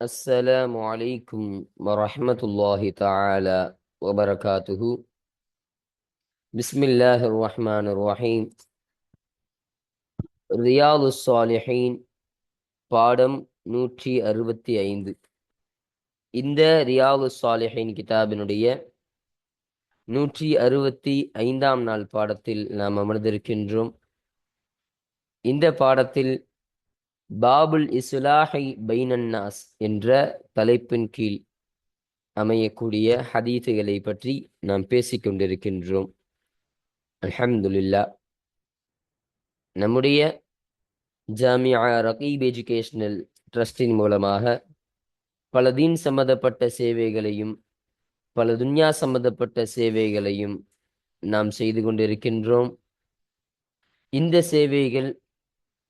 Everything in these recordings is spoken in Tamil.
السلام عليكم ورحمة الله تعالى وبركاته بسم الله الرحمن الرحيم ரியாது சாலிஹீன் பாடம் நூற்றி அறுபத்தி ஐந்து இந்த ரியாது சாலிஹீன் கிதாபினுடைய நூற்றி அறுபத்தி ஐந்தாம் நாள் பாடத்தில் நாம் அமர்ந்திருக்கின்றோம் இந்த பாடத்தில் பாபுல் இசுலாஹை பைனன்னாஸ் என்ற தலைப்பின் கீழ் அமையக்கூடிய ஹதீத்துகளை பற்றி நாம் பேசிக்கொண்டிருக்கின்றோம் கொண்டிருக்கின்றோம். நம்முடைய ஜாமியா ரகீப் எஜுகேஷனல் ட்ரஸ்டின் மூலமாக பல தீன் சம்பந்தப்பட்ட சேவைகளையும் பல துன்யா சம்பந்தப்பட்ட சேவைகளையும் நாம் செய்து கொண்டிருக்கின்றோம். இந்த சேவைகள்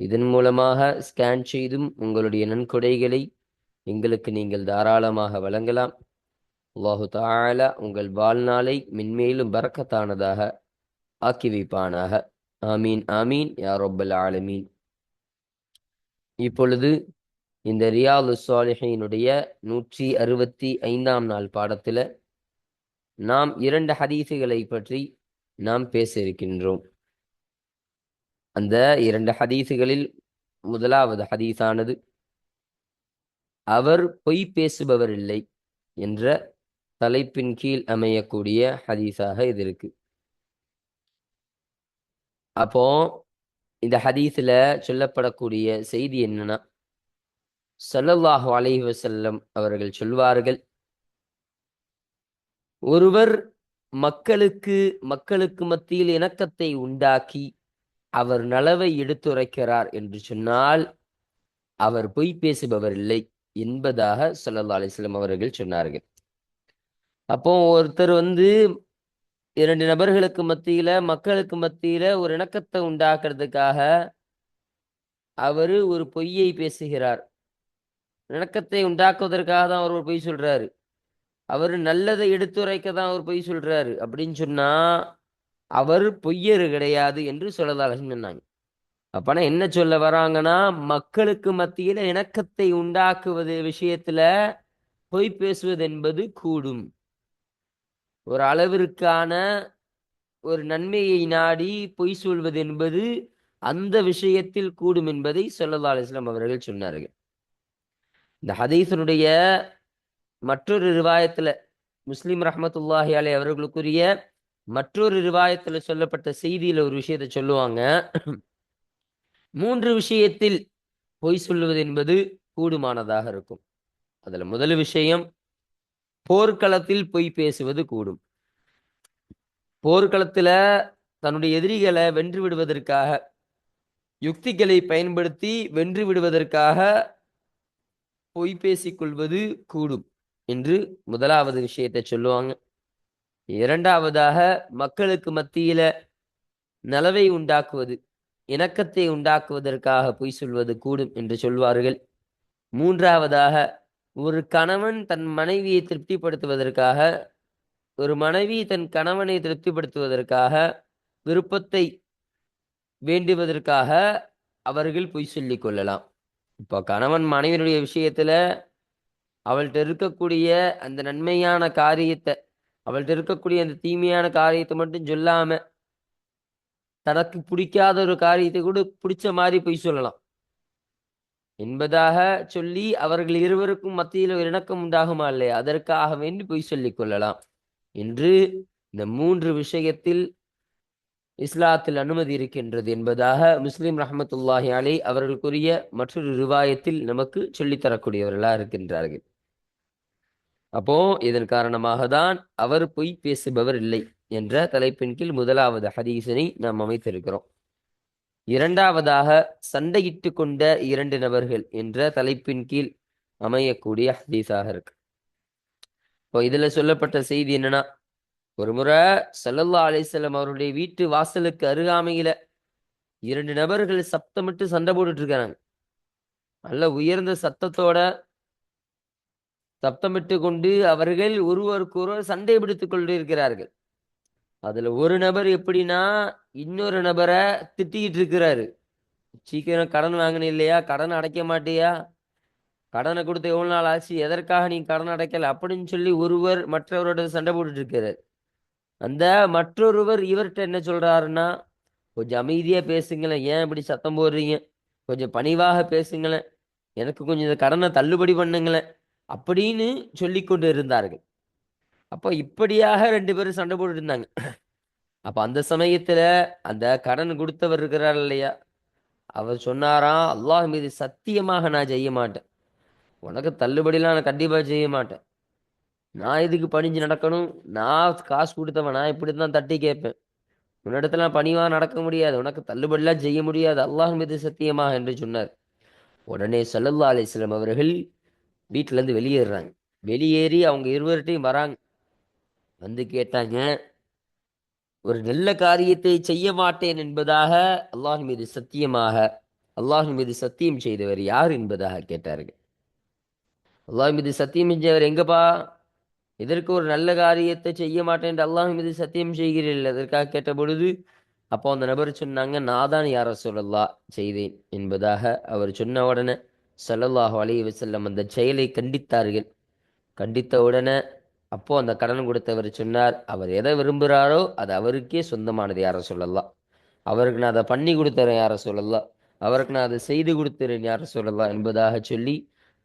இதன் மூலமாக ஸ்கேன் செய்தும் உங்களுடைய நன்கொடைகளை எங்களுக்கு நீங்கள் தாராளமாக வழங்கலாம். அல்லாஹு தாலா உங்கள் வாழ்நாளை மென்மேலும் பறக்கத்தானதாக ஆக்கி வைப்பானாக. ஆமீன் ஆமீன் யா ரொப்பல் ஆலமீன். இப்பொழுது இந்த ரியாது சாலிஹினுடைய நூற்றி அறுபத்தி ஐந்தாம் நாள் பாடத்தில் நாம் இரண்டு ஹதீசுகளை பற்றி நாம் பேச இருக்கின்றோம். அந்த இரண்டு ஹதீஸுகளில் முதலாவது ஹதீஸானது அவர் பொய் பேசுபவர் இல்லை என்ற தலைப்பின் கீழ் அமையக்கூடிய ஹதீஸாக இது இருக்கு. அப்போ இந்த ஹதீஸில் சொல்லப்படக்கூடிய செய்தி என்னன்னா சல்லல்லாஹு அலைஹி வசல்லம் அவர்கள் சொல்வார்கள் ஒருவர் மக்களுக்கு மக்களுக்கு மத்தியில் இணக்கத்தை உண்டாக்கி அவர் நலவை எடுத்துரைக்கிறார் என்று சொன்னால் அவர் பொய் பேசுபவர் இல்லை என்பதாக சொல்லல்லா அலிஸ்லாம் அவர்கள் சொன்னார்கள். அப்போ ஒருத்தர் வந்து இரண்டு நபர்களுக்கு மத்தியில மக்களுக்கு மத்தியில ஒரு இணக்கத்தை உண்டாக்குறதுக்காக அவரு ஒரு பொய்யை பேசுகிறார். இணக்கத்தை உண்டாக்குவதற்காக தான் அவர் ஒரு பொய் சொல்றாரு. அவர் நல்லதை எடுத்துரைக்க தான் அவர் பொய் சொல்றாரு. அப்படின்னு சொன்னா அவர் பொய்யரு கிடையாது என்று சொல்லதாக சொன்னாங்க. அப்பனா என்ன சொல்ல வராங்கன்னா மக்களுக்கு மத்தியில இணக்கத்தை உண்டாக்குவது விஷயத்துல பொய் பேசுவது என்பது கூடும். ஒரு அளவிற்கான ஒரு நன்மையை நாடி பொய் சொல்வது என்பது அந்த விஷயத்தில் கூடும் என்பதை சொல்லல்லா அலிஸ்லாம் அவர்கள் சொன்னார்கள். இந்த ஹதீசனுடைய மற்றொரு ரிவாயத்துல முஸ்லிம் ரஹமத்துல்லாஹி அலை அவர்களுக்குரிய மற்றொரு ரிவாயத்துல சொல்லப்பட்ட செய்தியில ஒரு விஷயத்த சொல்லுவாங்க. மூன்று விஷயத்தில் பொய் சொல்லுவது என்பது கூடுமானதாக இருக்கும். அதுல முதல் விஷயம் போர்க்களத்தில் பொய் பேசுவது கூடும். போர்க்களத்துல தன்னுடைய எதிரிகளை வென்று விடுவதற்காக யுக்திகளை பயன்படுத்தி வென்று விடுவதற்காக பொய் பேசிக்கொள்வது கூடும் என்று முதலாவது விஷயத்தை சொல்லுவாங்க. இரண்டாவதாக மக்களுக்கு மத்தியில நலவை உண்டாக்குவது இணக்கத்தை உண்டாக்குவதற்காக பொய் சொல்வது கூடும் என்று சொல்வார்கள். மூன்றாவதாக ஒரு கணவன் தன் மனைவியை திருப்திப்படுத்துவதற்காக ஒரு மனைவி தன் கணவனை திருப்திப்படுத்துவதற்காக விருப்பத்தை வேண்டுவதற்காக அவர்கள் பொய் சொல்லிக் கொள்ளலாம். இப்போ கணவன் மனைவியினுடைய விஷயத்துல அவள்கிட்ட இருக்கக்கூடிய அந்த நன்மையான காரியத்தை அவள்கிட்ட இருக்கக்கூடிய அந்த தீமையான காரியத்தை மட்டும் சொல்லாம தனக்கு பிடிக்காத ஒரு காரியத்தை கூட பிடிச்ச மாதிரி பொய் சொல்லலாம். என்பதாக சொல்லி அவர்கள் இருவருக்கும் மத்தியில் ஒரு இணக்கம் உண்டாகுமா இல்லையா? அதற்காக வேண்டி பொய் சொல்லிக் கொள்ளலாம் என்று இந்த மூன்று விஷயத்தில் இஸ்லாத்தில் அனுமதி இருக்கின்றது என்பதாக முஸ்லிம் ரஹமத்துல்லாஹி அலை அவர்களுக்குரிய மற்றொரு ரிவாயத்தில் நமக்கு சொல்லித்தரக்கூடியவர்களாக இருக்கின்றார்கள். அப்போ இதன் காரணமாக தான் அவர் பொய் பேசுபவர் இல்லை என்ற தலைப்பின் கீழ் முதலாவது ஹதீஸினை நாம் அமைத்திருக்கிறோம். இரண்டாவதாக சண்டையிட்டு கொண்ட இரண்டு நபர்கள் என்ற தலைப்பின் கீழ் அமையக்கூடிய ஹதீஸாக இருக்கு. இப்போ இதுல சொல்லப்பட்ட செய்தி என்னன்னா ஒரு முறை சல்லல்லா அலிசல்லம் அவருடைய வீட்டு வாசலுக்கு அருகாமையில இரண்டு நபர்கள் சப்தமிட்டு சண்டை போட்டுட்டு இருக்காங்க. நல்ல உயர்ந்த சத்தத்தோட சப்தமிட்டு கொண்டு அவர்கள் ஒருவருக்கொருவர் சண்டை பிடித்துக் கொண்டிருக்கிறார்கள். அதுல ஒரு நபர் எப்படின்னா இன்னொரு நபரை திட்டிக்கிட்டு இருக்கிறாரு சீக்கிரம் கடன் வாங்கின இல்லையா? கடன் அடைக்க மாட்டியா? கடனை கொடுத்து எவ்வளவு நாள் ஆச்சு? எதற்காக நீ கடன் அடைக்கல? அப்படின்னு சொல்லி ஒருவர் மற்றவரோட சண்டை போட்டுட்டு இருக்கிறார் அந்த மற்றொருவர் இவர்கிட்ட என்ன சொல்றாருன்னா கொஞ்சம் அமைதியா பேசுங்களேன். ஏன் இப்படி சத்தம் போடுறீங்க? கொஞ்சம் பணிவாக பேசுங்களேன். எனக்கு கொஞ்சம் இந்த கடனை தள்ளுபடி பண்ணுங்களேன். அப்படின்னு சொல்லி கொண்டு இருந்தார்கள் அப்போ இப்படியாக ரெண்டு பேரும் சண்டை போட்டுட்டு இருந்தாங்க. அப்போ அந்த சமயத்தில் அந்த கடன் கொடுத்தவர் இருக்கிறார் இல்லையா? அவர் சொன்னாராம் அல்லாஹ் மீது சத்தியமாக நான் செய்ய மாட்டேன். உனக்கு தள்ளுபடிலாம் நான் கண்டிப்பாக செய்ய மாட்டேன். நான் இதுக்கு பணிஞ்சு நடக்கணும்? நான் காசு கொடுத்தவன் நான் இப்படி தான் தட்டி கேட்பேன். உன்னிடத்துல பணிவாக நடக்க முடியாது. உனக்கு தள்ளுபடிலாம் செய்ய முடியாது. அல்லாஹ் மீது சத்தியமாக என்று சொன்னார். உடனே சல்லல்லா அலிஸ்லாம் அவர்கள் வீட்டிலேருந்து இருந்து வெளியேறுறாங்க. வெளியேறி அவங்க இருவர்கிட்டையும் வராங்க. வந்து கேட்டாங்க ஒரு நல்ல காரியத்தை செய்ய மாட்டேன் என்பதாக அல்லாஹ் மீது சத்தியமாக அல்லாஹ் மீது சத்தியம் செய்தவர் யார் என்பதாக கேட்டார்கள். அல்லாஹ் மீது சத்தியம் செஞ்சவர் எங்கப்பா? இதற்கு ஒரு நல்ல காரியத்தை செய்ய மாட்டேன் என்று அல்லாஹ் மீது சத்தியம் செய்கிறீர்கள் அதற்காக கேட்ட பொழுது அப்போ அந்த நபர் சொன்னாங்க நான் தான் யார சொல்லலாம் செய்தேன் என்பதாக அவர் சொன்ன உடனே ஸல்லல்லாஹு அலி செல்லம் அந்த செயலை கண்டித்தார்கள். கண்டித்த உடனே அப்போ அந்த கடன் கொடுத்தவர் சொன்னார் அவர் எதை விரும்புகிறாரோ அது அவருக்கே சொந்தமானது யார சொல்லலாம் அவருக்கு நான் அதை பண்ணி கொடுத்துறேன் யார சொல்லலாம் அவருக்கு நான் அதை செய்து கொடுத்துறேன் யார சொல்லலாம் என்பதாக சொல்லி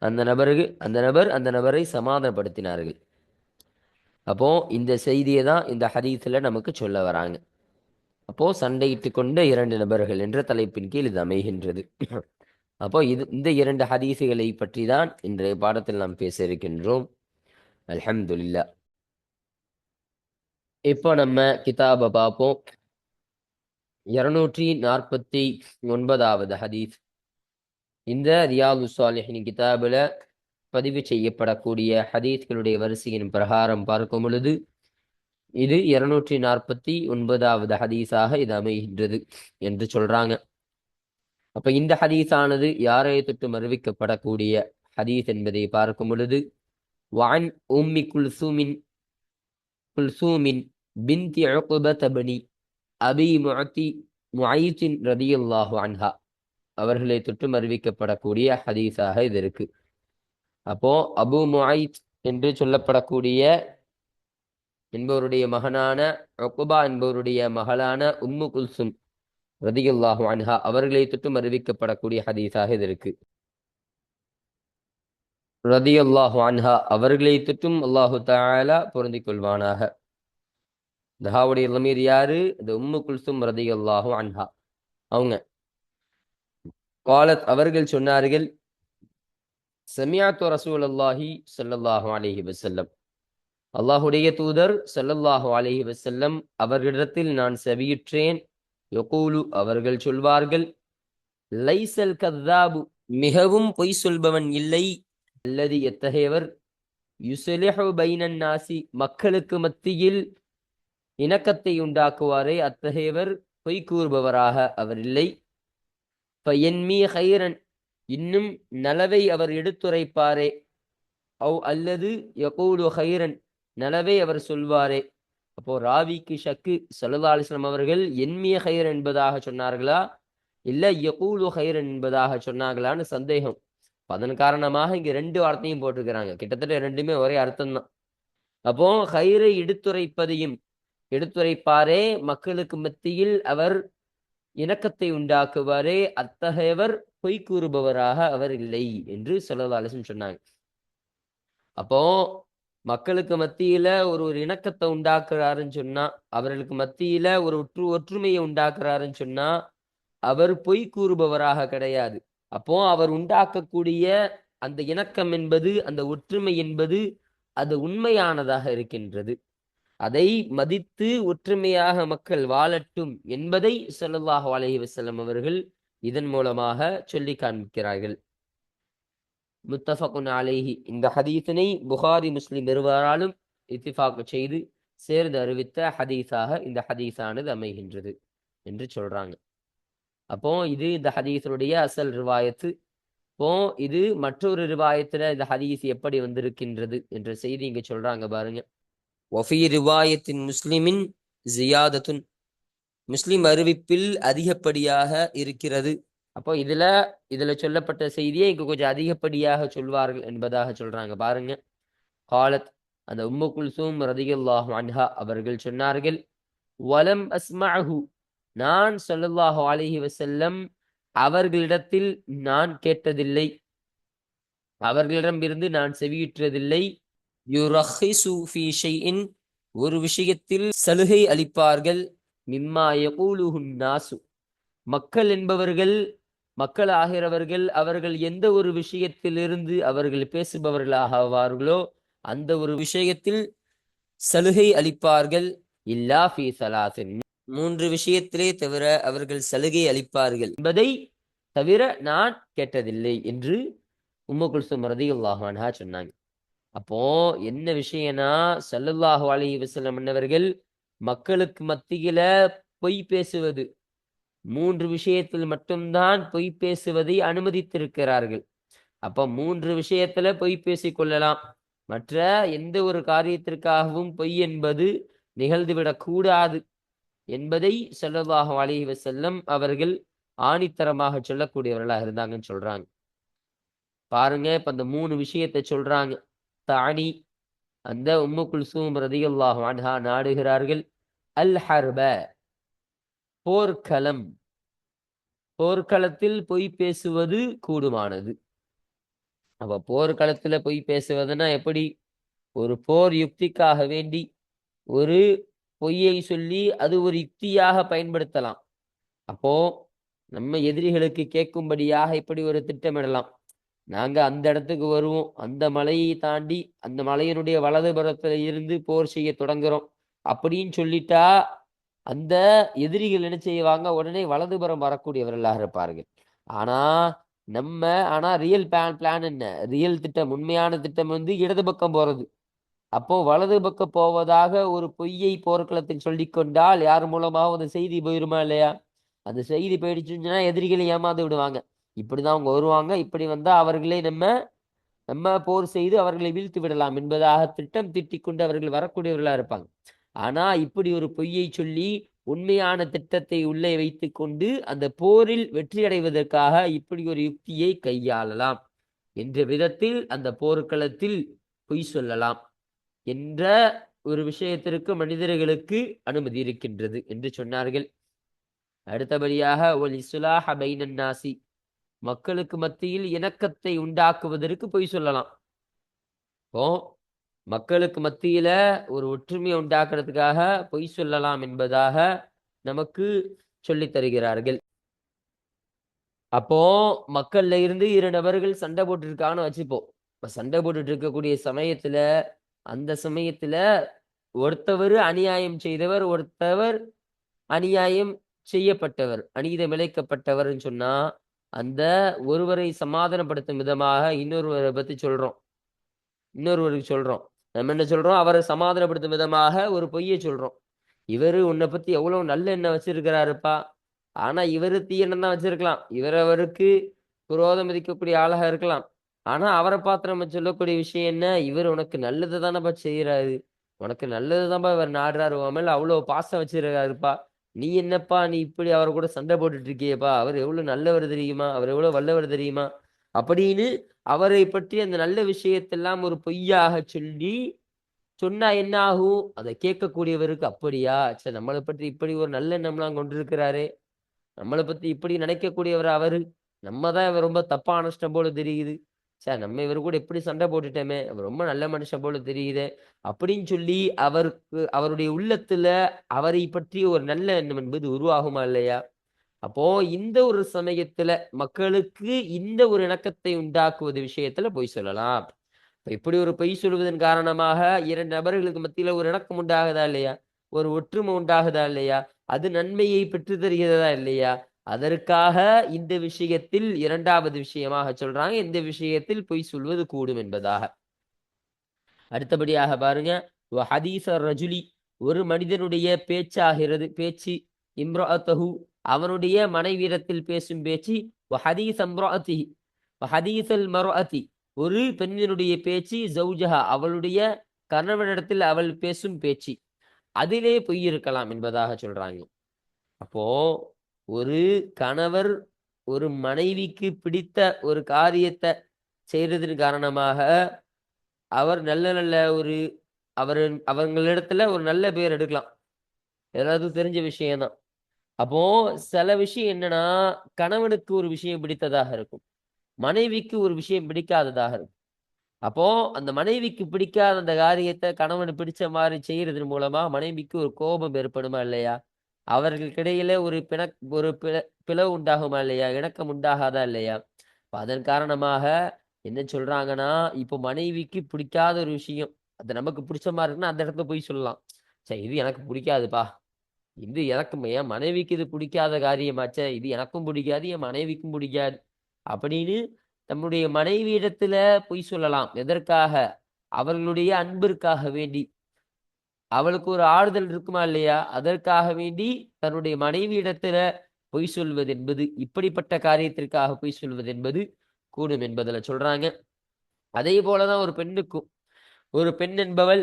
அந்த நபருக்கு அந்த நபர் அந்த நபரை சமாதானப்படுத்தினார்கள். அப்போ இந்த செய்தியை தான் இந்த ஹரீத்தில் நமக்கு சொல்ல வராங்க. அப்போ சண்டையிட்டு கொண்ட இரண்டு நபர்கள் என்ற தலைப்பின் கீழ் இது அமைகின்றது. அப்போ இது இந்த இரண்டு ஹதீஸுகளை பற்றி தான் இன்றைய பாடத்தில் நாம் பேச இருக்கின்றோம். அல்ஹம்துலில்லா. இப்போ நம்ம கிதாபை பார்ப்போம். இருநூற்றி நாற்பத்தி ஒன்பதாவது ஹதீஸ். இந்த ரியாது சாலிஹின் கிதாபில் பதிவு செய்யப்படக்கூடிய ஹதீஸ்களுடைய வரிசையின் பிரகாரம் பார்க்கும் பொழுது இது இருநூற்றி நாற்பத்தி ஒன்பதாவது ஹதீஸாக இது அமைகின்றது என்று சொல்றாங்க. அப்ப இந்த ஹதீஸானது யாரை தொட்டு அறிவிக்கப்படக்கூடிய ஹதீஸ் என்பதை பார்க்கும் பொழுது வான் உம்மி குல்சூமின் குல்சூமின் பிந்தி உக்பத அபி முஅத்தி முஐத்தின் ரதியுல்லாஹு அன்ஹா. அவர்களை தொட்டும் அறிவிக்கப்படக்கூடிய ஹதீஸாக இது இருக்கு. அப்போ அபு முஐத் என்று சொல்லப்படக்கூடிய என்பவருடைய மகனான ஒக்குபா என்பவருடைய மகளான உம்மு குல்சும் ரதியுல்லாஹு அன்ஹா அவர்களை தொட்டும் அறிவிக்கப்படக்கூடிய ஹதீஸாக இது இருக்கு. ரதியுல்லாஹு அன்ஹா அவர்களை தொட்டும் அல்லாஹு தாலா பொருந்திக் கொள்வானாக. தஹாவுடைய இளமீர் யாரு? இந்த உம்மு குல்சும் ரதியுல்லாஹு அன்ஹா. அவங்க. காலத் அவர்கள் சொன்னார்கள் சமியாத்து ரசூல் அல்லாஹி சல்லாஹு அலைஹி வசல்லம் அல்லாஹுடைய தூதர் சல்லல்லாஹு அலைஹி வசல்லம் அவர்களிடத்தில் நான் செவியுற்றேன் யகூலு அவர்கள் சொல்வார்கள் லைசல் கத்தாபு மிகவும் பொய் சொல்பவன் இல்லை. அல்லது எத்தகையவர்? யுசலிஹு பைனன் நாசி மக்களுக்கு மத்தியில் இணக்கத்தை உண்டாக்குவாரே. அத்தகையவர் பொய் கூறுபவராக அவர் இல்லை. பயன்மீ ஹைரன் இன்னும் நலவை அவர் எடுத்துரைப்பாரே. அவ் அல்லது யகூலு ஹைரன் நலவை அவர் சொல்வாரே. அப்போ ராவிக்கு ஷக்கு சல்லா அலிஸ்லாம் அவர்கள் என்மிய ஹைர் என்பதாக சொன்னார்களா? இல்ல யகூலு ஹைர் என்பதாக சொன்னாங்களான்னு சந்தேகம். அதன் காரணமாக இங்க ரெண்டு வார்த்தையும் போட்டிருக்கிறாங்க. கிட்டத்தட்ட ரெண்டுமே ஒரே அர்த்தம் தான். அப்போ ஹைரை எடுத்துரைப்பதையும் எடுத்துரைப்பாரே மக்களுக்கு மத்தியில் அவர் இணக்கத்தை உண்டாக்குவாரே அத்தகையவர் பொய் கூறுபவராக அவர் இல்லை என்று சல்லா சொன்னாங்க. அப்போ மக்களுக்கு மத்தியில ஒரு ஒரு இணக்கத்தை உண்டாக்குறாருன்னு சொன்னா அவர்களுக்கு மத்தியில ஒரு ஒற்று ஒற்றுமையை உண்டாக்குறாருன்னு சொன்னா அவர் பொய் கூறுபவராக கிடையாது. அப்போ அவர் உண்டாக்கக்கூடிய அந்த இணக்கம் என்பது அந்த ஒற்றுமை என்பது அது உண்மையானதாக இருக்கின்றது. அதை மதித்து ஒற்றுமையாக மக்கள் வாழட்டும் என்பதை செல்லல்லாஹ் அலஹி வசலம் அவர்கள் இதன் மூலமாக சொல்லி காண்பிக்கிறார்கள். முத்தஃபகுன் அலேஹி. இந்த ஹதீஸினை புகாரி முஸ்லிம் இருவராலும் இத்திஃபாக்கு செய்து சேர்ந்து அறிவித்த ஹதீஸாக இந்த ஹதீஸானது அமைகின்றது என்று சொல்றாங்க. அப்போ இது இந்த ஹதீஸனுடைய அசல் ரிவாயத்து. இப்போ இது மற்றொரு ரிவாயத்துல இந்த ஹதீஸ் எப்படி வந்திருக்கின்றது என்ற செய்தி இங்க சொல்றாங்க பாருங்க. ஒஃபி ரிவாயத்தின் முஸ்லிமின் ஜியாதத்துன். முஸ்லிம் அறிவிப்பில் அதிகப்படியாக இருக்கிறது. அப்போ இதுல இதுல சொல்லப்பட்ட செய்தியை இங்க கொஞ்சம் அதிகப்படியாக சொல்வார்கள் என்பதாக சொல்றாங்க. பாருங்க. காலத் அந்த உம்மு குல்சூம் ரதியுல்லாஹு அன்ஹா அவர்கள் சொன்னார்கள் வலம் அஸ்மஹு நான் சொல்லல்லாஹு அலிஹி வசல்லம் அவர்களிடத்தில் நான் கேட்டதில்லை. அவர்களிடம் இருந்து நான் செவியுற்றதில்லை. ஒரு விஷயத்தில் சலுகை அளிப்பார்கள். மிம்மா நாசு மக்கள் என்பவர்கள் மக்கள் ஆகிறவர்கள் அவர்கள் எந்த ஒரு விஷயத்திலிருந்து அவர்கள் பேசுபவர்களாக ஆவார்களோ அந்த ஒரு விஷயத்தில் சலுகை அளிப்பார்கள். இல்லா ஃபி சலாசின் மூன்று விஷயத்திலே தவிர அவர்கள் சலுகை அளிப்பார்கள் என்பதை தவிர நான் கேட்டதில்லை என்று உம்மு குல்சும் ரதியுல்லாஹான்ஹா சொன்னாங்க. அப்போ என்ன விஷயம்னா சல்லுல்லாஹு அலி வஸல்லம் என்னவர்கள் மக்களுக்கு மத்தியில பொய் பேசுவது மூன்று விஷயத்தில் மட்டும்தான் பொய் பேசுவதை அனுமதித்திருக்கிறார்கள். அப்ப மூன்று விஷயத்துல பொய் பேசிக் கொள்ளலாம் மற்ற எந்த ஒரு காரியத்திற்காகவும் பொய் என்பது நிகழ்ந்துவிடக் கூடாது என்பதை செல்லவாக அழகி செல்லம் அவர்கள் ஆணித்தரமாக சொல்லக்கூடியவர்களாக இருந்தாங்கன்னு சொல்றாங்க. பாருங்க இப்ப அந்த மூணு விஷயத்தை சொல்றாங்க. தானி அந்த உம்மு குல்சூம் ரதியுல்லாஹ் அன்ஹா நாடுகிறார்கள். அல் ஹர்ப போர்க்களம். போர்க்களத்தில் பொய் பேசுவது கூடுமானது. அப்ப போர்க்களத்துல பொய் பேசுவதுன்னா எப்படி? ஒரு போர் யுக்திக்காக வேண்டி ஒரு பொய்யை சொல்லி அது ஒரு யுக்தியாக பயன்படுத்தலாம். அப்போ நம்ம எதிரிகளுக்கு கேட்கும்படியாக இப்படி ஒரு திட்டமிடலாம். நாங்க அந்த இடத்துக்கு வருவோம். அந்த மலையை தாண்டி அந்த மலையினுடைய வலதுபுறத்துல இருந்து போர் செய்ய தொடங்குறோம். அப்படின்னு சொல்லிட்டா அந்த எதிரிகள் என்ன செய்வாங்க? உடனே வலதுபுறம் வரக்கூடியவர்களாக இருப்பார்கள். ஆனா நம்ம ஆனா ரியல் பிளான் பிளான் என்ன? ரியல் திட்டம் உண்மையான திட்டம் வந்து இடது பக்கம் போறது. அப்போ வலது பக்கம் போவதாக ஒரு பொய்யை போர்க்களத்தில் சொல்லி கொண்டால் யார் மூலமாக அந்த செய்தி போயிருமா இல்லையா? அந்த செய்தி போயிடுச்சுன்னா எதிரிகளை ஏமாந்து விடுவாங்க. இப்படிதான் அவங்க வருவாங்க. இப்படி வந்தா அவர்களே நம்ம நம்ம போர் செய்து அவர்களை வீழ்த்து விடலாம் என்பதாக திட்டம் திட்டிக் கொண்டு அவர்கள் வரக்கூடியவர்களா இருப்பாங்க. ஆனா இப்படி ஒரு பொய்யை சொல்லி உண்மையான திட்டத்தை உள்ளே வைத்து கொண்டு அந்த போரில் வெற்றி அடைவதற்காக இப்படி ஒரு யுக்தியை கையாளலாம் என்ற விதத்தில் அந்த போர்க்களத்தில் பொய் சொல்லலாம் என்ற ஒரு விஷயத்திற்கு மனிதர்களுக்கு அனுமதி இருக்கின்றது என்று சொன்னார்கள். அடுத்தபடியாக ஒல் இசுலாஹ பைனன்னாசி மக்களுக்கு மத்தியில் இணக்கத்தை உண்டாக்குவதற்கு பொய் சொல்லலாம். இப்போ மக்களுக்கு மத்தியில ஒரு ஒற்றுமையை உண்டாக்குறதுக்காக பொய் சொல்லலாம் என்பதாக நமக்கு சொல்லி தருகிறார்கள். அப்போ மக்கள்ல இருந்து இரு நபர்கள் சண்டை போட்டுருக்கான்னு வச்சுப்போம். இப்ப சண்டை போட்டுட்டு இருக்கக்கூடிய சமயத்துல அந்த சமயத்துல ஒருத்தவர் அநியாயம் செய்தவர் ஒருத்தவர் அநியாயம் செய்யப்பட்டவர் அநீதம் இழைக்கப்பட்டவர்னு சொன்னா அந்த ஒருவரை சமாதானப்படுத்தும் விதமாக இன்னொருவரை பத்தி சொல்றோம். இன்னொருவருக்கு சொல்றோம். நம்ம என்ன சொல்றோம்? அவரை சமாதானப்படுத்தும் விதமாக ஒரு பொய்யை சொல்றோம். இவரு உன்னை பத்தி எவ்வளவு நல்ல எண்ணம் வச்சிருக்கிறாருப்பா. ஆனா இவரு தீயண்ணம் தான் வச்சிருக்கலாம். இவர் அவருக்கு குரோதம் மதிக்கக்கூடிய ஆளாக இருக்கலாம். ஆனா அவரை பார்த்து நம்ம சொல்லக்கூடிய விஷயம் என்ன? இவர் உனக்கு நல்லது தானப்பா செய்யறாரு உனக்கு நல்லது தான்ப்பா இவர் நாடுறாரு. உன் மேல அவ்வளவு பாசம் வச்சிருக்காருப்பா. நீ என்னப்பா? நீ இப்படி அவர் கூட சண்டை போட்டுட்டு இருக்கியேப்பா. அவர் எவ்வளவு நல்லவர் தெரியுமா? அவர் எவ்வளவு வல்லவர் தெரியுமா? அப்படின்னு அவரை பற்றி அந்த நல்ல விஷயத்தெல்லாம் ஒரு பொய்யாக சொல்லி சொன்னா என்ன ஆகும் அதை கேட்கக்கூடியவருக்கு அப்படியா? சரி நம்மளை பற்றி இப்படி ஒரு நல்ல எண்ணம்லாம் கொண்டிருக்கிறாரு. நம்மளை பற்றி இப்படி நினைக்கக்கூடியவர் அவரு. நம்ம தான் இவர் ரொம்ப தப்பான இஷ்டம் போல தெரியுது. சார் நம்ம இவர் கூட எப்படி சண்டை போட்டுட்டோமே. அவர் ரொம்ப நல்ல மனுஷன் போல தெரியுதே. அப்படின்னு சொல்லி அவருக்கு அவருடைய உள்ளத்துல அவரை பற்றி ஒரு நல்ல எண்ணம் என்பது உருவாகுமா இல்லையா? அப்போ இந்த ஒரு சமயத்துல மக்களுக்கு இந்த ஒரு இணக்கத்தை உண்டாக்குவது விஷயத்துல பொய் சொல்லலாம். இப்ப இப்படி ஒரு பொய் சொல்வதன் காரணமாக இரண்டு நபர்களுக்கு மத்தியில ஒரு இணக்கம் உண்டாகுதா இல்லையா? ஒரு ஒற்றுமை உண்டாகுதா இல்லையா? அது நன்மையை பெற்று தருகிறதா இல்லையா? அதற்காக இந்த விஷயத்தில் இரண்டாவது விஷயமாக சொல்றாங்க. இந்த விஷயத்தில் பொய் சொல்வது கூடும் என்பதாக. அடுத்தபடியாக பாருங்க. ஹதீச ரஜுலி ஒரு மனிதனுடைய பேச்சாகிறது பேச்சு இம்ராத்தஹு அவனுடைய மனைவியிடத்தில் பேசும் பேச்சு ஹதீஸ் அம்ராத்தி ஹதீசல் மரோஅத்தி ஒரு பெண்ணினுடைய பேச்சு ஜவுஜஹா அவளுடைய கணவனிடத்தில் அவள் பேசும் பேச்சு அதிலே பொய் இருக்கலாம் என்பதாக சொல்றாங்க. அப்போ ஒரு கணவர் ஒரு மனைவிக்கு பிடித்த ஒரு காரியத்தை செய்யறதன் காரணமாக அவர் நல்ல நல்ல ஒரு அவர் அவங்களிடத்துல ஒரு நல்ல பேர் எடுக்கலாம். எல்லாத்துக்கும் தெரிஞ்ச விஷயம்தான். அப்போ சில விஷயம் என்னன்னா கணவனுக்கு ஒரு விஷயம் பிடித்ததாக இருக்கும். மனைவிக்கு ஒரு விஷயம் பிடிக்காததாக இருக்கும். அப்போ அந்த மனைவிக்கு பிடிக்காத அந்த காரியத்தை கணவன் பிடிச்ச மாதிரி செய்யறதன் மூலமா மனைவிக்கு ஒரு கோபம் ஏற்படுமா இல்லையா? அவர்களுக்கிடையில ஒரு பிண ஒரு பிள பிளவு உண்டாகுமா இல்லையா? இணக்கம் உண்டாகாதா இல்லையா? அதன் காரணமாக என்ன சொல்றாங்கன்னா இப்போ மனைவிக்கு பிடிக்காத ஒரு விஷயம் அது நமக்கு பிடிச்ச மாதிரி இருக்குன்னா அந்த இடத்துல போய் சொல்லலாம். சரி இது எனக்கு பிடிக்காதுப்பா. இது எனக்கு என் மனைவிக்கு இது பிடிக்காத காரியமாச்சே? இது எனக்கும் பிடிக்காது என் மனைவிக்கும் பிடிக்காது. அப்படின்னு தம்முடைய மனைவியிடத்துல பொய் சொல்லலாம். எதற்காக? அவர்களுடைய அன்பிற்காக வேண்டி. அவளுக்கு ஒரு ஆறுதல் இருக்குமா இல்லையா? அதற்காக வேண்டி தன்னுடைய மனைவியிடத்துல பொய் சொல்வது என்பது இப்படிப்பட்ட காரியத்திற்காக பொய் சொல்வது என்பது கூடும் என்பதில் சொல்றாங்க. அதே போலதான் ஒரு பெண்ணுக்கும். ஒரு பெண் என்பவள்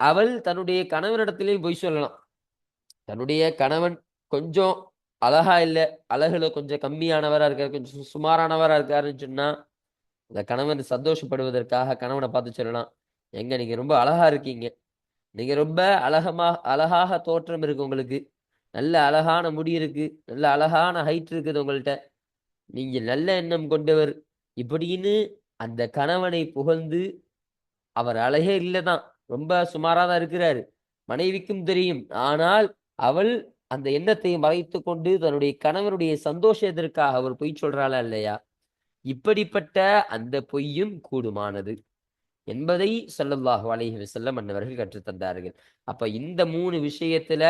அவள் தன்னுடைய கணவனிடத்திலேயும் பொய் சொல்லலாம். தன்னுடைய கணவன் கொஞ்சம் அழகா இல்லை அழகுல கொஞ்சம் கம்மியானவராக இருக்காரு கொஞ்சம் சுமாரானவராக இருக்காருன்னு சொன்னா அந்த கணவன் சந்தோஷப்படுவதற்காக கணவனை பார்த்து சொல்லலாம். எங்க நீங்க ரொம்ப அழகா இருக்கீங்க. நீங்க ரொம்ப அழகமா அழகாக தோற்றம் இருக்கு உங்களுக்கு. நல்ல அழகான முடி இருக்கு நல்ல அழகான ஹைட் இருக்குது உங்கள்கிட்ட நீங்க நல்ல எண்ணம் கொண்டவர். இப்படின்னு அந்த கணவனை புகழ்ந்து அவர் அழகே இல்லைதான். ரொம்ப சுமாராக தான் இருக்கிறாரு. மனைவிக்கும் தெரியும். ஆனால் அவள் அந்த எண்ணத்தை மறைத்து கொண்டு தன்னுடைய கணவனுடைய சந்தோஷத்திற்காக அவர் பொய் சொல்றாளா இல்லையா? இப்படிப்பட்ட அந்த பொய்யும் கூடுமானது. என்பதை செல்லல்லாஹு அலைஹி செல்லம் அன்னவர்கள் கற்றுத்தந்தார்கள் அப்ப இந்த மூணு விஷயத்துல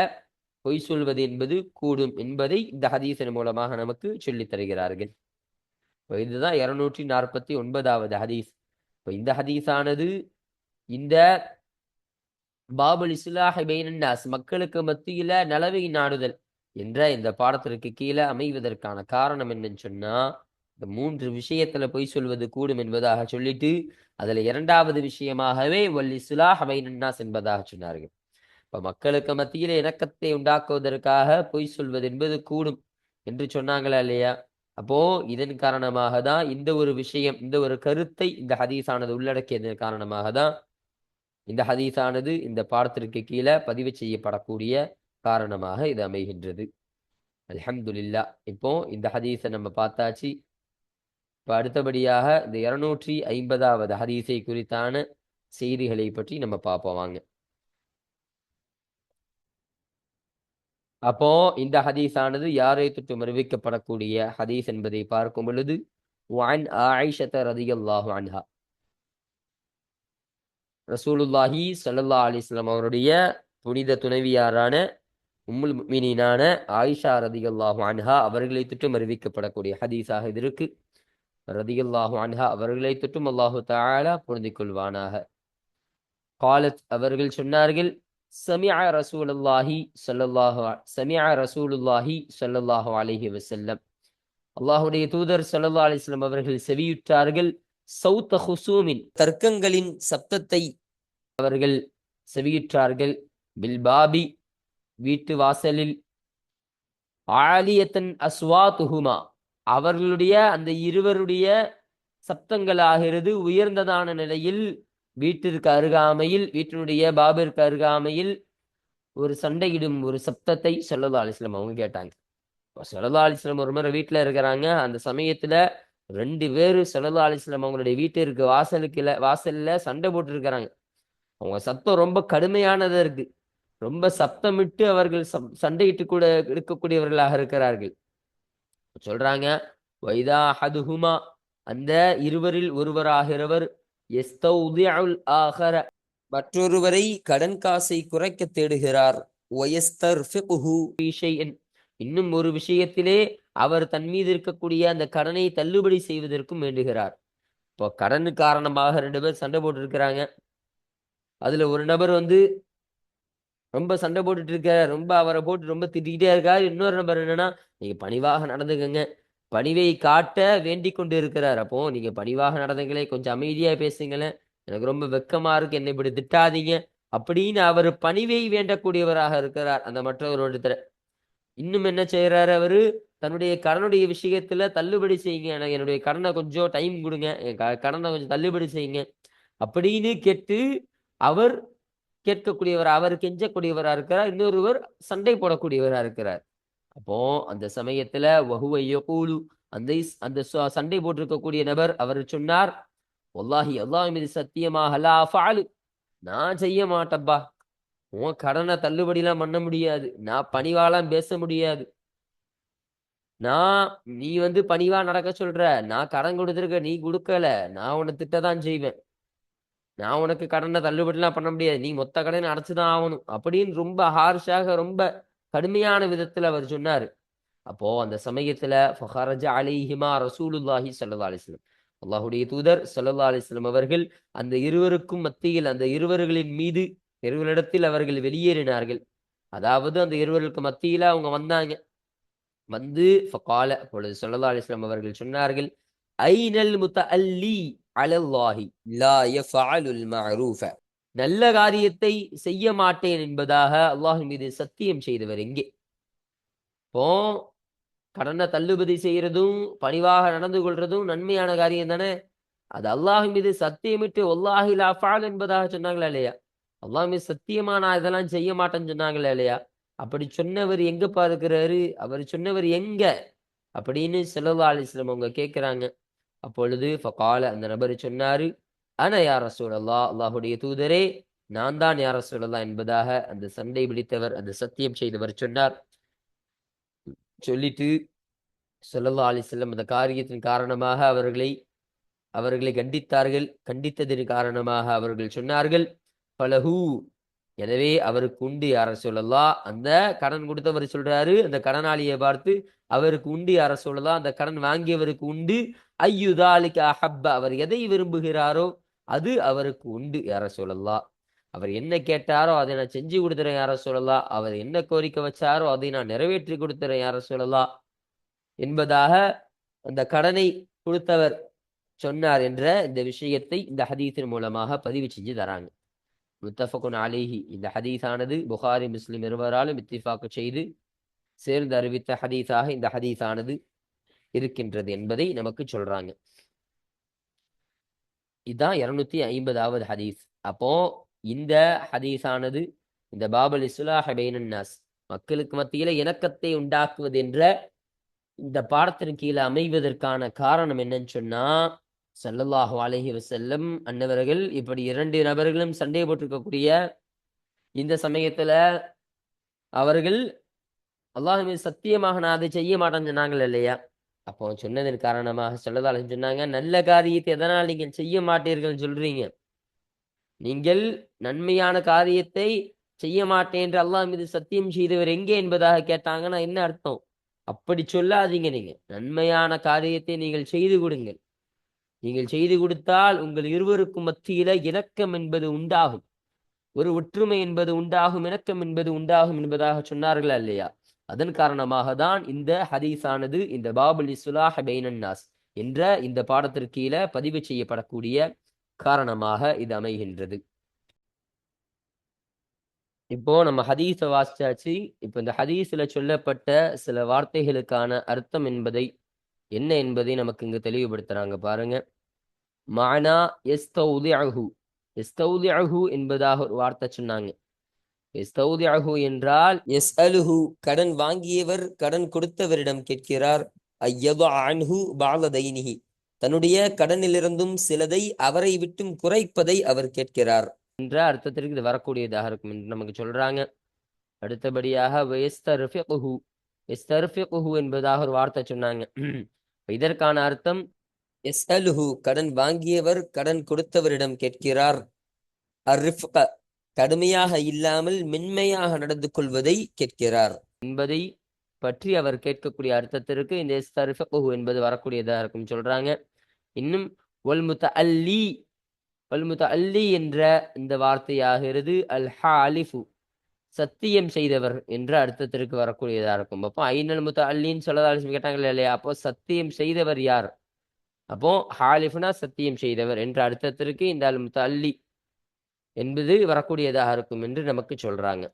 பொய் சொல்வது என்பது கூடும் என்பதை இந்த ஹதீசன் மூலமாக நமக்கு சொல்லித் தருகிறார்கள். இதுதான் இருநூற்றி நாற்பத்தி ஒன்பதாவது ஹதீஸ். இப்போ இந்த ஹதீஸானது இந்த பாபுல் இஸ்லாஹி பைனன்னாஸ் மக்களுக்கு மத்தியில நலவை நாடுதல் என்ற இந்த பாடத்திற்கு கீழே அமைவதற்கான காரணம் என்னன்னு சொன்னா இந்த மூன்று விஷயத்துல பொய் சொல்வது கூடும் என்பதாக சொல்லிட்டு அதுல இரண்டாவது விஷயமாகவே வல் இஸ்லாஹ் பைனன்னாஸ் என்பதாக சொன்னார்கள். இப்ப மக்களுக்கு மத்தியில இணக்கத்தை உண்டாக்குவதற்காக பொய் சொல்வது என்பது கூடும் என்று சொன்னாங்களா இல்லையா? அப்போ இதன் காரணமாக தான் இந்த ஒரு விஷயம் இந்த ஒரு கருத்தை இந்த ஹதீஸானது உள்ளடக்கியதன் காரணமாக தான் இந்த ஹதீஸானது இந்த பாடத்திற்கு கீழே பதிவு செய்யப்படக்கூடிய காரணமாக இது அமைகின்றது. அலமதுல்லா இப்போ இந்த ஹதீஸை நம்ம பார்த்தாச்சு. இப்போ அடுத்தபடியாக இந்த இருநூற்றி ஐம்பதாவது ஹதீஸை குறித்தான செய்திகளை பற்றி நம்ம பார்ப்போம் வாங்க. அப்போ இந்த ஹதீஸானது யாரை தொட்டு அறிவிக்கப்படக்கூடிய ஹதீஸ் என்பதை பார்க்கும் பொழுது வான் ஆயிஷத்த ரதியல்லாஹு அன்ஹா. ரசூலுல்லாஹி ஸல்லல்லாஹு அலிஸ்லாம் அவருடைய புனித துணைவியாரான உம்முல் முஃமினீனான ஆயிஷா ரதிகல்லாஹு அன்ஹா அவர்களை திட்டும் அறிவிக்கப்படக்கூடிய ஹதீஸாக இது இருக்கு. ரதிகல்லாஹு அன்ஹா அவர்களை திட்டும் அல்லாஹு தாலா புரிந்து கொள்வானாக. காலத் அவர்கள் சொன்னார்கள் சமியா ரசூலுல்லாஹி சல்லல்லாஹு சமியா ரசூலுல்லாஹி சல்லல்லாஹு அலைஹி வசல்லம் அல்லாஹுடைய தூதர் ஸல்லல்லாஹு அலிஸ்லாம் அவர்கள் செவியுற்றார்கள் சௌத்த ஹுசூமின் தர்க்கங்களின் சப்தத்தை அவர்கள் செவியுற்றார்கள். பில்பாபி வீட்டு வாசலில் ஆலியத்தன் அஸ்வாத்துஹுமா அவர்களுடைய அந்த இருவருடைய சப்தங்களாகிறது. உயர்ந்ததான நிலையில் வீட்டிற்கு அருகாமையில் வீட்டினுடைய பாபிற்கு அருகாமையில் ஒரு சண்டையிடும் ஒரு சப்தத்தை சொல்லதா அலிஸ்லாம் அவங்க கேட்டாங்க. சொல்லதா அலிஸ்லாம் ஒரு முறை வீட்டில் இருக்கிறாங்க. அந்த சமயத்துல ரெண்டு பேரும் சொல்லதா அலிஸ்லாம் அவங்களுடைய வீட்டிற்கு வாசலுக்குல வாசல்ல சண்டை போட்டு இருக்கிறாங்க. அவங்க சத்தம் ரொம்ப கடுமையானதா இருக்கு. ரொம்ப சப்தமிட்டு அவர்கள் சண்டையிட்டு கூட இருக்கக்கூடியவர்களாக இருக்கிறார்கள். சொல்றாங்க வைதா ஹதுஹுமா அந்த இருவரில் ஒருவராகிறவர் ஆகர மற்றொருவரை கடன் காசை குறைக்க தேடுகிறார். இன்னும் ஒரு விஷயத்திலே அவர் தன் மீது இருக்கக்கூடிய அந்த கடனை தள்ளுபடி செய்வதற்கும் வேண்டுகிறார். இப்போ கடன் காரணமாக ரெண்டு பேர் சண்டை போட்டு இருக்கிறாங்க அதில் ஒரு நபர் வந்து ரொம்ப சண்டை போட்டுட்டு இருக்கார். ரொம்ப அவரை போட்டு ரொம்ப திட்டிக்கிட்டே இருக்காரு. இன்னொரு நபர் என்னன்னா நீங்கள் பணிவாக நடந்துக்கங்க. பணிவை காட்ட வேண்டி கொண்டு இருக்கிறார் அப்போ நீங்கள் பணிவாக நடந்துங்களே. கொஞ்சம் அமைதியாக பேசுங்களேன். எனக்கு ரொம்ப வெக்கமாக இருக்கு. என்னை இப்படி திட்டாதீங்க. அப்படின்னு அவர் பணிவை வேண்டக்கூடியவராக இருக்கிறார். அந்த மற்றவரோட இன்னும் என்ன செய்கிறாரு அவரு? தன்னுடைய கடனுடைய விஷயத்துல தள்ளுபடி செய்யுங்க. எனக்கு என்னுடைய கடனை கொஞ்சம் டைம் கொடுங்க. என் க- கடனை கொஞ்சம் தள்ளுபடி செய்யுங்க. அப்படின்னு கேட்டு அவர் கேட்கக்கூடியவர் அவர் கெஞ்சக்கூடியவரா இருக்கிறார். இன்னொருவர் சண்டை போடக்கூடியவரா இருக்கிறார். அப்போ அந்த சமயத்துல வகுவையோ கூலு அந்த அந்த சண்டை போட்டிருக்கக்கூடிய நபர் அவர் சொன்னார் ஒல்லாஹி அல்லாஹ் மீது சத்தியமாக அல்லா ஃபாலு நான் செய்ய மாட்டப்பா உன் கடனை தள்ளுபடிலாம் பண்ண முடியாது. நான் பணிவாலாம் பேச முடியாது. நான் நீ வந்து பணிவா நடக்க சொல்ற. நான் கடன் கொடுத்துருக்க நீ கொடுக்கல. நான் உன்னை திட்டதான் செய்வேன். நான் உனக்கு கடனை தள்ளுபடிலாம் பண்ண முடியாது. நீ மொத்த கடனை அடைச்சுதான் ஆகணும். அப்படின்னு ரொம்ப ஹார்ஷாக ரொம்ப கடுமையான விதத்துல அவர் சொன்னாரு. அப்போ அந்த சமயத்துல ஃபஹரஜ அலைஹிமா ரசூலுல்லாஹி சல்லா அலிஸ்லம் அல்லாஹுடைய தூதர் சல்லா அலிஸ்லம் அவர்கள் அந்த இருவருக்கும் மத்தியில் அந்த இருவர்களின் மீது இருவரிடத்தில் அவர்கள் வெளியேறினார்கள். அதாவது அந்த இருவருக்கு மத்தியில அவங்க வந்தாங்க. வந்து ஃபகால அப்பொழுது சல்லா அலிஸ்லாம் அவர்கள் சொன்னார்கள் முத்த அல்லி அலல்லாஹி லா யஃஅலுல் மஅரூஃப. நல்ல காரியத்தை செய்ய மாட்டேன் என்பதாக அல்லாஹ் மீது சத்தியம் செய்தவர் எங்கே? இப்போ கடனை தள்ளுபடி செய்யறதும் பணிவாக நடந்து கொள்றதும் நன்மையான காரியம் தானே? அது அல்லாஹ் மீது சத்தியமிட்டு ஒல்லாஹி லாஃபால் என்பதாக சொன்னாங்களா இல்லையா? அல்லாஹ் மீது சத்தியமா நான் இதெல்லாம் செய்ய மாட்டேன்னு சொன்னாங்களா இல்லையா? அப்படி சொன்னவர் எங்கப்பா இருக்கிறாரு? அவர் சொன்னவர் எங்க? அப்படின்னு ஸல்லல்லாஹு அவங்க கேட்குறாங்க அப்பொழுது ஃபகால அந்த நபர் சொன்னாரு அன யார் ரசூலல்லா அல்லாஹுடைய தூதரே நான் தான் யார் ரசூலல்லா என்பதாக அந்த சண்டை பிடித்தவர் அந்த சத்தியம் செய்தவர் சொன்னார். சொல்லிட்டு சொல்லல்லா அலி செல்லம் அந்த காரியத்தின் காரணமாக அவர்களை அவர்களை கண்டித்தார்கள். கண்டித்ததின் காரணமாக அவர்கள் சொன்னார்கள் பலஹூ எனவே அவருக்கு உண்டு யார சொல்லலாம் அந்த கடன் கொடுத்தவர் சொல்றாரு அந்த கடனாளியை பார்த்து அவருக்கு உண்டு யார சொல்லலாம்? அந்த கடன் வாங்கியவருக்கு உண்டு. ஐயுதாலிக்கு அஹப்ப அவர் எதை விரும்புகிறாரோ அது அவருக்கு உண்டு யார சொல்லலாம்? அவர் என்ன கேட்டாரோ அதை நான் செஞ்சு கொடுத்துறேன் யார சொல்லலாம்? அவர் என்ன கோரிக்கை வச்சாரோ அதை நான் நிறைவேற்றி கொடுத்துறேன் யார சொல்லலாம்? என்பதாக அந்த கடனை கொடுத்தவர் சொன்னார் என்ற இந்த விஷயத்தை இந்த ஹதீஸின் மூலமாக பதிவு செஞ்சு தராங்க. முத்தஃபகுன் அலிஹி. இந்த ஹதீஸானது புகாரி முஸ்லிம் இருவராலும் இத்திஃபாக்கு செய்து சேர்ந்து அறிவித்த ஹதீஸாக இந்த ஹதீஸானது இருக்கின்றது என்பதை நமக்கு சொல்றாங்க. இதுதான் இருநூத்தி ஐம்பதாவது ஹதீஸ். அப்போ இந்த ஹதீஸானது இந்த பாபல் இஸ்லாஹ பைனன்னாஸ் மக்களுக்கு மத்தியில இணக்கத்தை உண்டாக்குவது என்ற இந்த பாடத்தின் கீழே அமைவதற்கான காரணம் என்னன்னு சொன்னா சல்லல்லாஹு அலஹி வசல்லம் அன்னவர்கள் இப்படி இரண்டு நபர்களும் சண்டை போட்டிருக்கக்கூடிய இந்த சமயத்துல அவர்கள் அல்லாஹ் மீது சத்தியமாக நான் அதை செய்ய மாட்டேன்னு சொன்னாங்களே இல்லையா? அப்போ சொன்னதன் காரணமாக சொல்லதால சொன்னாங்க நல்ல காரியத்தை எதனால் நீங்கள் செய்ய மாட்டீர்கள்னு சொல்றீங்க? நீங்கள் நன்மையான காரியத்தை செய்ய மாட்டேன் என்று அல்லாஹ் மீது சத்தியம் செய்தவர் எங்கே என்பதாக கேட்டாங்கன்னா என்ன அர்த்தம்? அப்படி சொல்லாதீங்க நீங்க. நன்மையான காரியத்தை நீங்கள் செய்து கொடுங்கள். நீங்கள் செய்து கொடுத்தால் உங்கள் இருவருக்கும் மத்தியில இணக்கம் என்பது உண்டாகும். ஒரு ஒற்றுமை என்பது உண்டாகும் இணக்கம் என்பது உண்டாகும் என்பதாக சொன்னார்களா இல்லையா? அதன் காரணமாக தான் இந்த ஹதீஸானது இந்த பாபுல் இஸ்லாஹ் பைனன்னாஸ் என்ற இந்த பாடத்திற்கு கீழே பதிவு செய்யப்படக்கூடிய காரணமாக இது அமைகின்றது. இப்போ நம்ம ஹதீஸை வாசிச்சாச்சு. இப்போ இந்த ஹதீஸ்ல சொல்லப்பட்ட சில வார்த்தைகளுக்கான அர்த்தம் என்பதை என்ன என்பதை நமக்கு இங்கு தெளிவுபடுத்துறாங்க பாருங்க. மானா எஸ்தௌதிஅஹு. எஸ்தௌதிஅஹு என்பதாக ஒரு வார்த்தை சொன்னாங்க. எஸ்தௌதிஅஹு என்றால் எஸ் அலுஹு கடன் வாங்கியவர் கடன் கொடுத்தவரிடம் கேட்கிறார். ஐயது அன்ஹு பாலதைனிஹி தன்னுடைய கடனிலிருந்தும் சிலதை அவரை விட்டும் குறைப்பதை அவர் கேட்கிறார். என்ற அர்த்தத்திற்கு இது வரக்கூடியதாக இருக்கும் என்று நமக்கு சொல்றாங்க. அடுத்தபடியாக எஸ்தர்ஃபிகுஹு எஸ்தர்ஃபிகுஹு என்பதாக ஒரு வார்த்தை சொன்னாங்க. இதற்கான அர்த்தம் எஸ் அலுஹு கடன் வாங்கியவர் கடன் கொடுத்தவரிடம் கேட்கிறார். அர்ரிஃப்க கடுமையாக இல்லாமல் மென்மையாக நடந்து கொள்வதை கேட்கிறார். என்பதை பற்றி அவர் கேட்கக்கூடிய அர்த்தத்திற்கு இந்த இஸ்தரிஃபகுஹு என்பது வரக்கூடியதாக இருக்கும் சொல்றாங்க. இன்னும் ஒல்முத்த அல்லி ஒல்முத்த அல்லி என்ற இந்த வார்த்தையாகிறது அல் ஹாலிஃபு சத்தியம் செய்தவர் என்ற அர்த்தத்திற்கு வரக்கூடியதாக இருக்கும். அப்போ ஐநல் முத்த அல்லின்னு சொல்லதாலும் கேட்டாங்களே இல்லையா? அப்போ சத்தியம் செய்தவர் யார்? அப்போ ஹாலிஃபுனா சத்தியம் செய்தவர் என்ற அர்த்தத்திற்கு இந்த அல் முத்த அல்லி என்பது வரக்கூடியதாக இருக்கும் என்று நமக்கு சொல்றாங்க.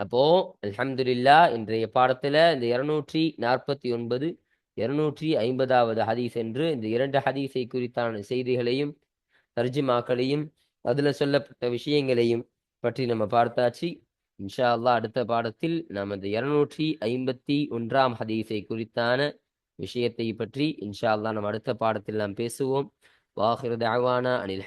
அப்போ அல்ஹம்துலில்லா இன்றைய பாடத்துல இந்த இருநூற்றி நாற்பத்தி ஒன்பது இருநூற்றி ஐம்பதாவது ஹதீஸ் என்று இந்த இரண்டு ஹதீஸை குறித்தான செய்திகளையும் தர்ஜிமாக்களையும் அதுல சொல்லப்பட்ட விஷயங்களையும் பற்றி நம்ம பார்த்தாச்சு. இன்ஷா அல்லாஹ் அடுத்த பாடத்தில் நாம் இந்த இருநூற்றி ஐம்பத்தி ஒன்றாம் ஹதீஸை குறித்தான விஷயத்தை பற்றி இன்ஷா அல்லாஹ் நம்ம அடுத்த பாடத்தில் நாம் பேசுவோம். வாஹிர் தாவானா அனில்